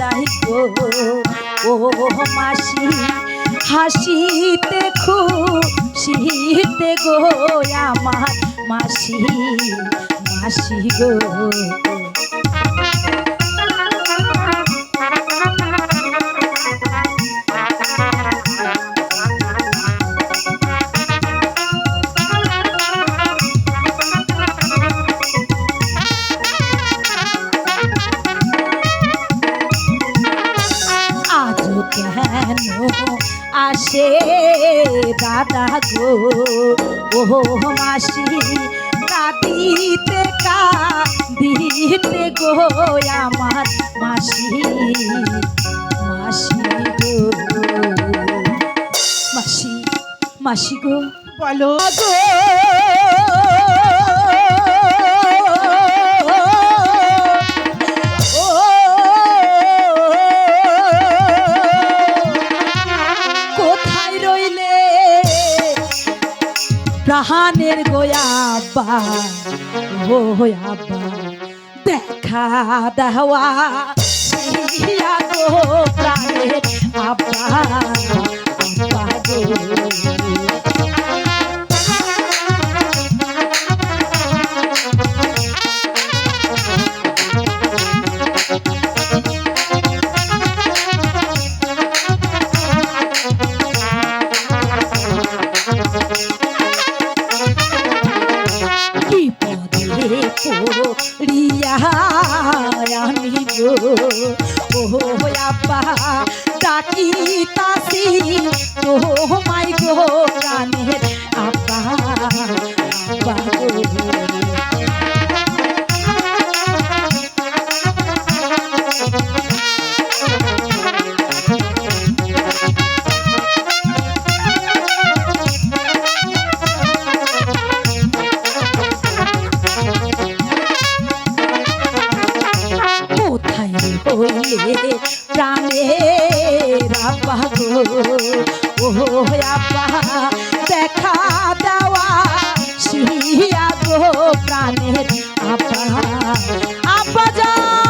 দাদাই গো। ও মাসি হাসিতে খুশিতে গো আমার মাসি মাসি গো। আসে দাদা গো। ও মাসি, কাঁদিতে কাঁদিতে গো আমার মাসি মাসি গো। মাসি মাসি গো, বলো গো। গোয়াব্বা ও আব্বা দেখা দেওয়া আব্বা আব্বা তাসি তো হইলে প্রাণের আব্বা গো ও আব্বা দেখা দেওয়া শিয়া গো প্রাণের আব্বা আব্বা যান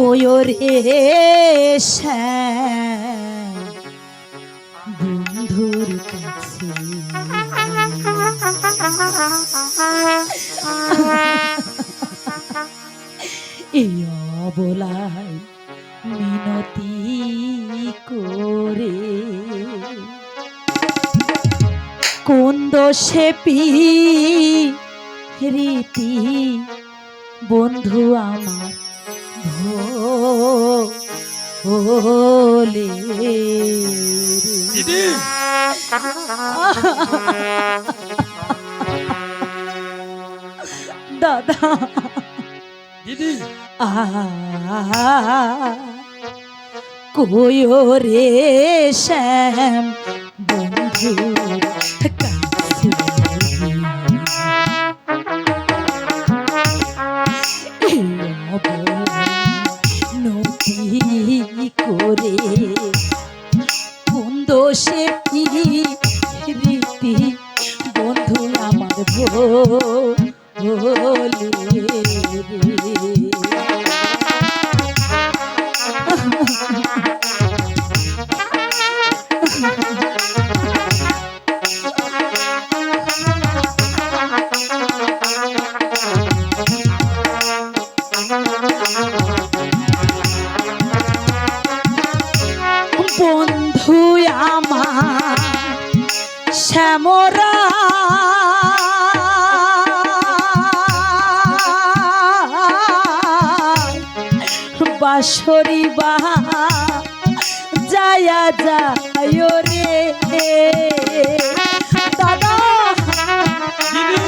কোয়রে শ্যাম বন্ধুর কাছে। এই অবলায় মিনতি করে কোন দোষে পি রীতি বন্ধু আমার ভোলে দিদি। দাদা। দিদি। কোয়রে শ্যাম বন্ধু। বাসরি বা যায়া যায় রে। দাদা। দিদি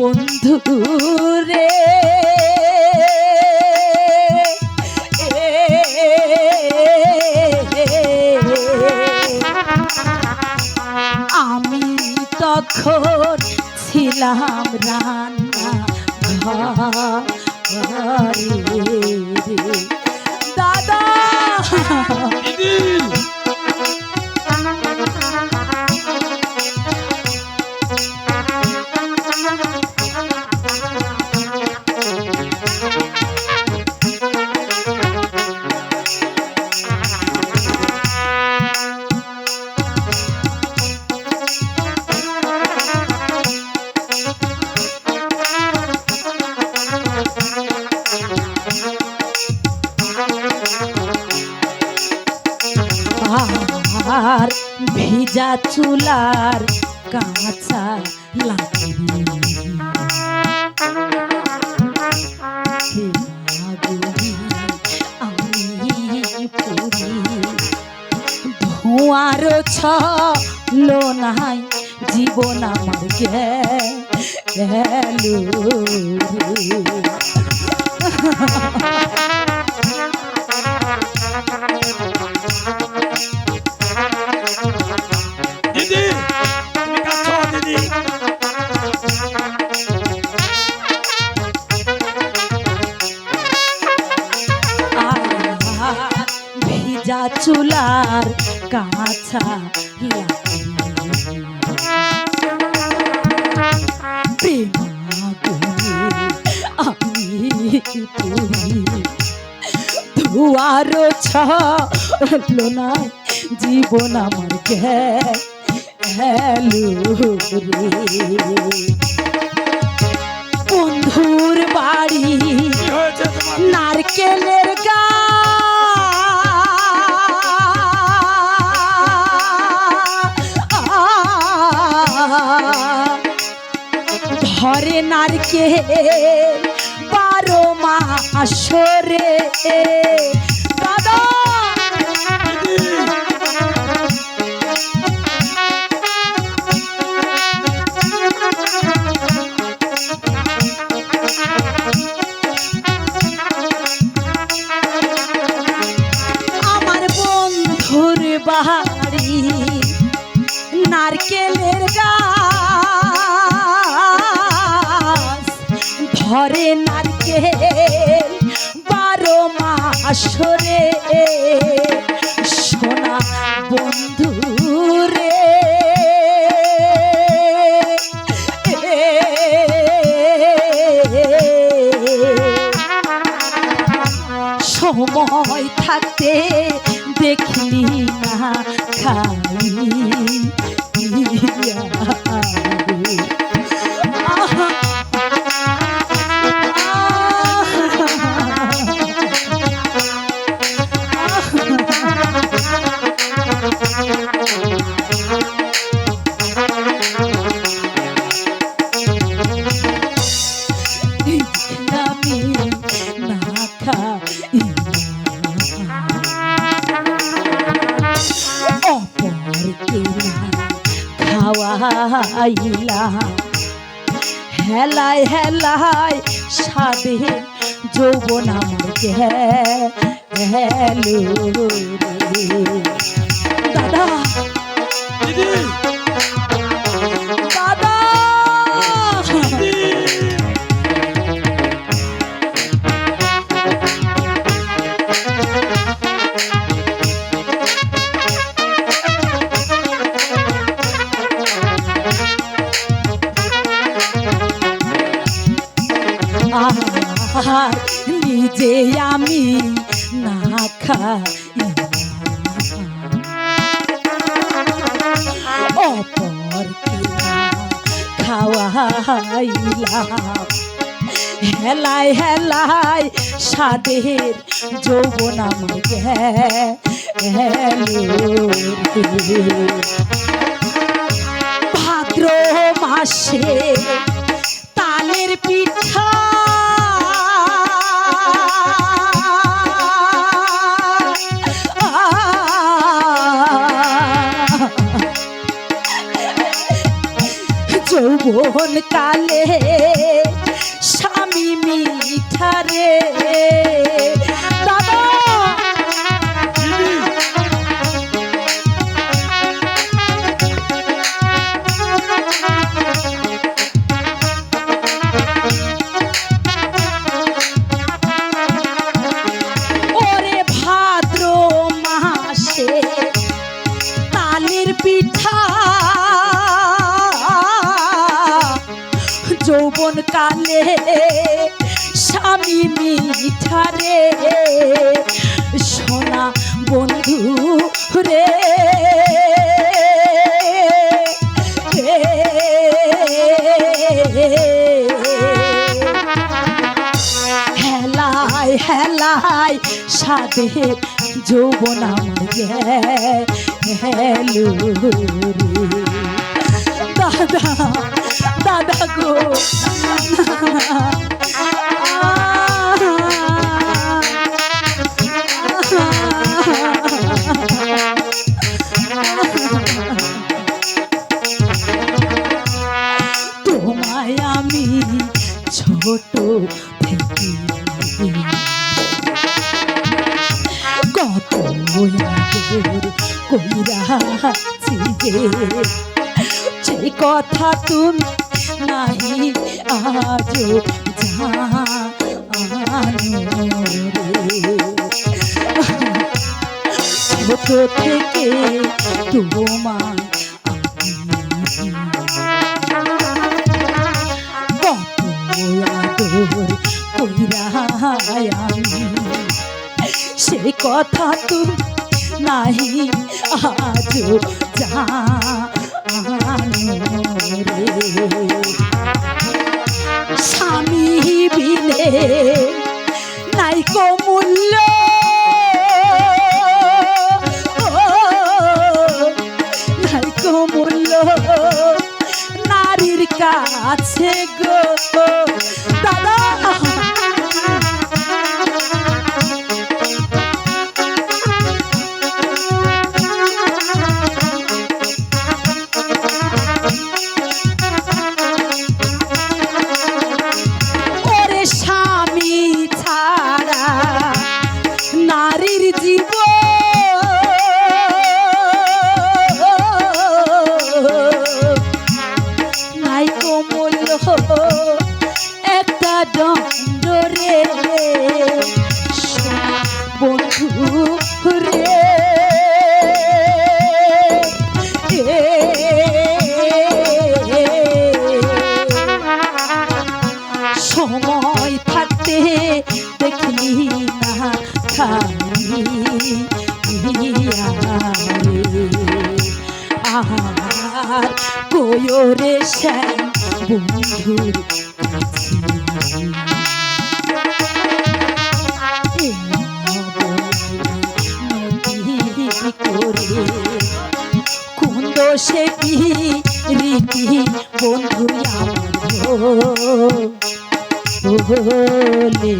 বন্ধু রে। আমি তখন ছিলাম রান্না ঘরে দাদা! চুলার কাঁচা লাগি আমি পুরি ধোঁয়ার ছলো নাই জীবন আমার গেল। দিদি চুলার কাঁচা আমি পুরি ধুয়ার ছলো নাই জীবন আমার রে। বন্ধুর বাড়ি নারকেলের গাছ ধরে পারো মা মাসরে মাসরে সোনা বন্ধু খাওয়াইলা হেলায় হেলায় সাদে যৌবন গেল দাদা দিদি নিজে আমি না খাই অপর খাওয়াইলাম। হেলায় হেলায় সাদের যৌবন গেল। ভাদ্র মাসে তালের পিঠা কালে স্বামী মিঠারে যৌবন কালে স্বামী মিঠারে সোনা বন্ধু রে। হেলায় হেলায় সাদের যৌবন আমার গেলু রে কইরাছি যে সে কথা তুমি নাহি রে। ছোট থেকে তোমার আমি। সে কথা তুমি নাহি রে। স্বামী বিনে নাই কো মূল্য। নাই কো মূল্য। নারীর কাছে গো আর শ্যাম কাছে নদী করে কুন্দ সে রীতি বন্ধু আমার হলে